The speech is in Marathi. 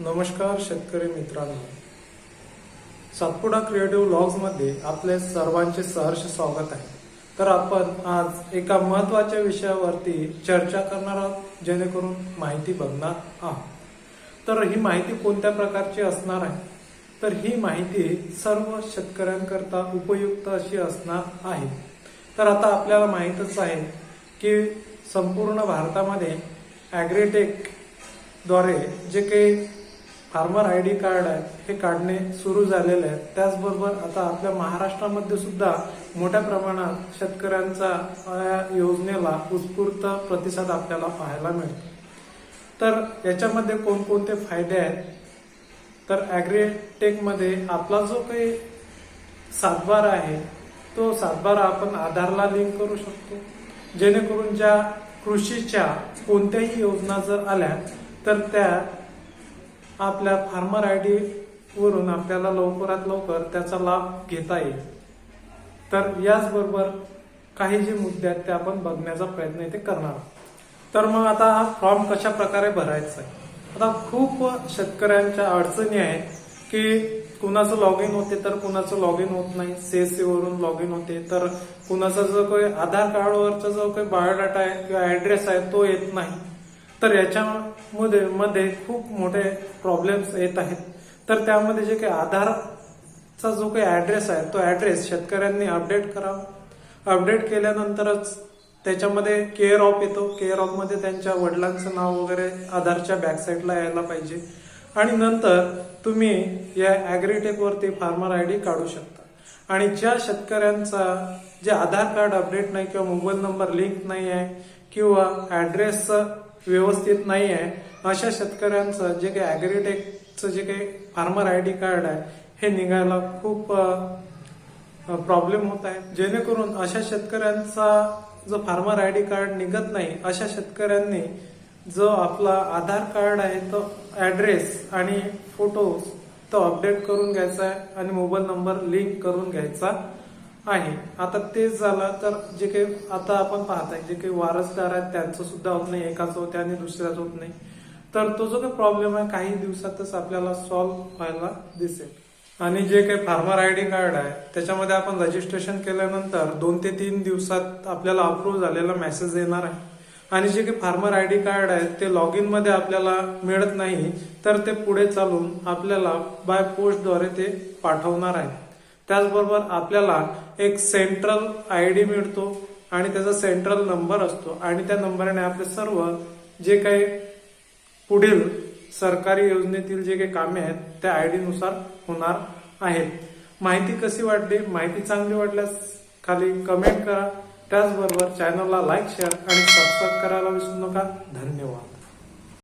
नमस्कार शेतकरी मित्रांनो. सातपुडा क्रिएटिव्ह लॉग्समध्ये आपले सर्वांचे सहर्ष स्वागत आहे. तर आपण आज एका महत्त्वाच्या विषयावरती चर्चा करणार आहोत जेणेकरून माहिती बघणार आहोत. तर ही माहिती कोणत्या प्रकारची असणार आहे? तर ही माहिती सर्व शेतकऱ्यांकरता उपयुक्त अशी असणार आहे. तर आता आपल्याला माहीतच आहे की संपूर्ण भारतामध्ये ॲग्रीटेकद्वारे जे काही फार्मर आय डी कार्ड आहे हे काढणे सुरू झालेले आहे. त्याचबरोबर आता आपल्या महाराष्ट्रामध्ये सुद्धा मोठ्या प्रमाणात शेतकऱ्यांचा या योजनेला उत्स्फूर्त प्रतिसाद आपल्याला पाहायला मिळतो. तर याच्यामध्ये कोणकोणते फायदे आहेत? तर ॲग्रीटेकमध्ये आपला जो काही सातबारा आहे तो सातबारा आपण आधारला लिंक करू शकतो. जेणेकरून ज्या कृषीच्या कोणत्याही योजना जर आल्या तर त्या आपल्या फार्मर आय डी वरून आपल्याला लवकरात लवकर त्याचा लाभ घेता येईल. तर याचबरोबर काही जे मुद्दे आहेत ते आपण बघण्याचा प्रयत्न इथे करणार तर मग आता हा फॉर्म कशा प्रकारे भरायचा आहे? आता खूप शेतकऱ्यांच्या अडचणी आहेत की कुणाचं लॉग इन होते तर कुणाचं लॉग इन होत नाही सीएससी वरून लॉग इन होते तर कुणाचा जो काही आधार कार्डवरचा जो काही बायोडाटा आहे किंवा ऍड्रेस आहे तो येत नाही. तर याच्यामध्ये मध्ये खूप मोठे प्रॉब्लेम्स येत आहेत. तर त्यामध्ये जे काही आधारचा जो काही ऍड्रेस आहे तो ऍड्रेस शेतकऱ्यांनी अपडेट करावा. अपडेट केल्यानंतरच त्याच्यामध्ये केअर ऑफ येतो. केअर ऑफमध्ये त्यांच्या वडिलांचं नाव वगैरे आधारच्या बॅकसाईडला यायला पाहिजे. आणि नंतर तुम्ही या ॲग्रीटेकवरती फार्मर आय डी काढू शकता. आणि ज्या शेतकऱ्यांचा जे आधार कार्ड अपडेट नाही किंवा मोबाईल नंबर लिंक नाही आहे किंवा ॲड्रेसचं व्यवस्थित नाही आहे अशा शेतकऱ्यांचं जे काही ॲग्रीटेकचं जे काही फार्मर आय डी कार्ड आहे हे निघायला खूप प्रॉब्लेम होत आहे. जेणेकरून अशा शेतकऱ्यांचा जो फार्मर आय डी कार्ड निघत नाही अशा शेतकऱ्यांनी जो आपला आधार कार्ड आहे तो ऍड्रेस आणि फोटो तो अपडेट करून घ्यायचा आहे आणि मोबाईल नंबर लिंक करून घ्यायचा. आहे. आता तेच झालं तर जे काही आता आपण पाहताय जे काही वारसदार आहेत त्यांचं सुद्धा होत नाही एकाच होते आणि दुसऱ्याच होत नाही. तर तो जो काही प्रॉब्लेम आहे काही दिवसातच आपल्याला सॉल्व्ह व्हायला दिसेल. आणि जे काही फार्मर आय डी कार्ड आहे त्याच्यामध्ये आपण रजिस्ट्रेशन केल्यानंतर दोन ते तीन दिवसात आपल्याला अप्रूव्ह झालेला मेसेज येणार आहे. आणि जे काही फार्मर आय डी कार्ड आहे ते लॉग इनमध्ये आपल्याला मिळत नाही तर ते पुढे चालून आपल्याला बाय पोस्टद्वारे ते पाठवणार आहे. त्याचबरोबर आपल्याला एक सेंट्रल आय डी मिळतो आणि त्याचा सेंट्रल नंबर असतो. आणि त्या नंबरने आपले सर्व जे काही पुढील सरकारी योजनेतील जे काही कामे आहेत त्या आयनुसार होणार आहेत. माहिती कशी वाटली? माहिती चांगली वाटल्यास खाली कमेंट करा. त्याचबरोबर चॅनलला लाईक शेअर आणि सबस्क्राईब करायला विसरू नका. धन्यवाद.